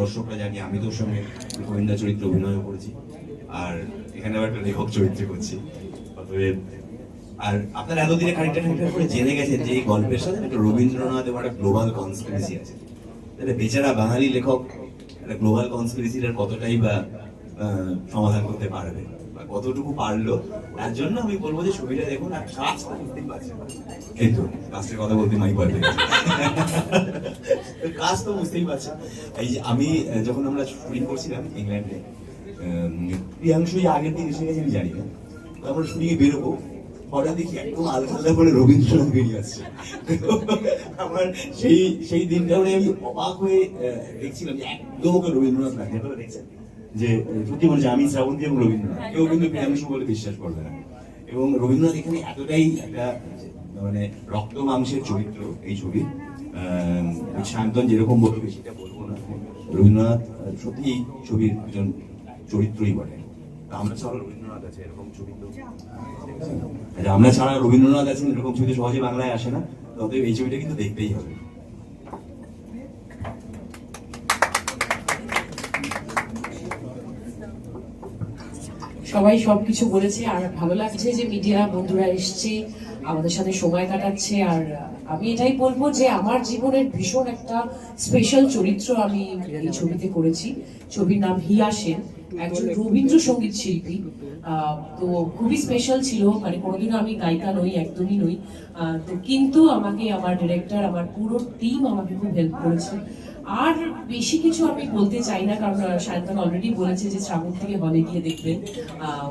দর্শকরা জানি, আমি তোর সঙ্গে গোবিন্দা চরিত্রে অভিনয় করেছি, আর এখানে আবার একটা লেখক চরিত্রে করছি। অতএব, আর আপনারা এতদিনে খানিকটা খানিকটা করে জেনে গেছেন যে এই গল্পের সাথে একটা রবীন্দ্রনাথ এবং একটা গ্লোবাল কনস্পিরেসি আছে। তাহলে বেচারা বাঙালি লেখক একটা গ্লোবাল কনস্পিরেসির আর কতটাই বা সমাধান করতে পারবে বা কতটুকু পারল, তার জন্য আমি বলব যে ছবিটা দেখুন আর কাজ তো বুঝতেই পারছেন। এই তো, কাজের কথা বলতে মাই পারবে কাজ তো বুঝতেই পারছেন। এই যে আমি যখন আমরা শুটিং করছিলাম ইংল্যান্ডে উম, প্রিয়াংশু এই আগের দিন এসে গেছে আমি জানি না। তো আমরা শুটিং এ বেরোবো হঠাৎ দেখি একদম আলগা আলগা করে রবীন্দ্রনাথ বেরিয়ে আসছে। আমার সেই সেই দিনটা মানে আমি অবাক হয়ে দেখছিলাম যে একদম ওকে রবীন্দ্রনাথ লাগে যে সত্যি বলছে আমি শ্রাবন্তী এবং রবীন্দ্রনাথ। কেউ কিন্তু প্রিয়াংশু বলে বিশ্বাস করবে না। এবং রবীন্দ্রনাথ এখানে এতটাই একটা মানে রক্ত মাংসের চরিত্র এই ছবি। শান্তন যেরকম বলবে সেটা বলব না। রবীন্দ্রনাথ সত্যি ছবির একজন চরিত্রই বটে। আমরা ছাড়া রবীন্দ্রনাথ আছে এরকম ছবি আমরা ছাড়া রবীন্দ্রনাথ আছেন এরকম ছবি সহজে বাংলায় আসে না। অতএব এই ছবিটা কিন্তু দেখতেই হবে। সবাই সবকিছু বলেছে আর ভালো লাগছে যে মিডিয়া বন্ধুরা এসছে। আমাদের সাথে সময় কাটাচ্ছে আর আমি এটাই বলব যে আমার জীবনের ভীষণ একটা স্পেশাল চরিত্র আমি এই ছবিতে করেছি। ছবির নাম হিয়া সেন, একজন রবীন্দ্রসঙ্গীত শিল্পী। তো খুবই স্পেশাল ছিল মানে কোনোদিনও আমি গায়িকা নই, একদমই নই। তো কিন্তু আমাকে, আমার ডিরেক্টর আমার পুরো টিম আমাকে খুব হেল্প করেছে। আর বেশি কিছু আমি বলতে চাই না, কারণ সায়ন্তন অলরেডি বলেছে যে শ্রাবণ থেকে হলে গিয়ে দেখবেন।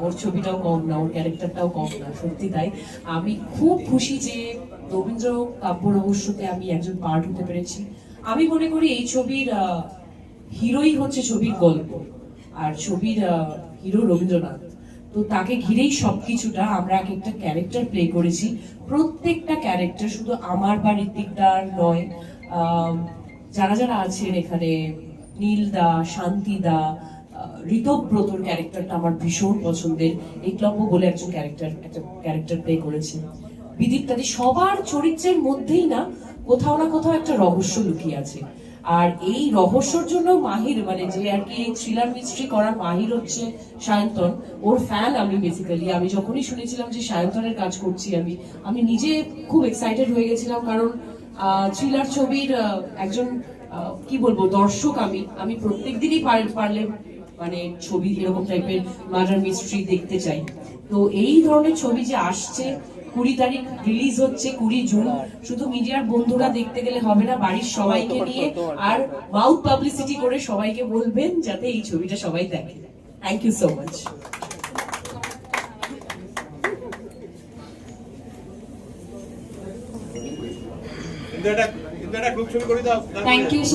ওর ছবিটাও কম না, ওর ক্যারেক্টারটাও কম না, সত্যি তাই। আমি খুব খুশি যে রবীন্দ্র কাব্য রহস্যতে আমি একজন পার্ট হতে পেরেছি। আমি মনে করি এই ছবির হিরোই হচ্ছে ছবির গল্প, আর ছবির হিরো রবীন্দ্রনাথ। তো তাকে ঘিরেই সবকিছুটা আমরা এক একটা ক্যারেক্টার প্লে করেছি। প্রত্যেকটা ক্যারেক্টার শুধু আমার বা ঋত্বিকদার নয় যারা যারা আছেন এখানে নীলদা শান্তিদা আহ, ঋতব্রতর ক্যারেক্টারটা আমার ভীষণ পছন্দের। একলব্য বলে একজন ক্যারেক্টার একটা ক্যারেক্টার প্লে করেছে। বিদিত্যাদি সবার চরিত্রের মধ্যেই না কোথাও না কোথাও একটা রহস্য লুকিয়ে আছে। আর এই রহস্যর জন্য মাহির মানে যে আর কি থ্রিলার মিস্ট্রি করার মাহির হচ্ছে সায়ন্তন ওর ফ্যান আমি বেসিক্যালি আমি যখনই শুনেছিলাম যে সায়ন্তনের কাজ করছি আমি আমি নিজে খুব এক্সাইটেড হয়ে গেছিলাম কারণ থ্রিলার ছবির একজন কি বলব, দর্শক আমি। আমি প্রত্যেক দিনই পারলে মানে ছবি এরকম টাইপের মার্ডার মিস্ট্রি দেখতে চাই। তো এই ধরনের ছবি যে আসছে, কুড়ি তারিখ রিলিজ হচ্ছে, কুড়ি জুন, শুধু মিডিয়ার বন্ধুরা দেখতে গেলে হবে না, বাড়ির সবাইকে নিয়ে আর মাউথ পাবলিসিটি করে সবাইকে বলবেন, যাতে এই ছবিটা সবাই দেখে। থ্যাংক ইউ সো মাচ কিন্তু এটা কিন্তু এটা গ্রুপ ছবি করে দাও থ্যাংক ইউ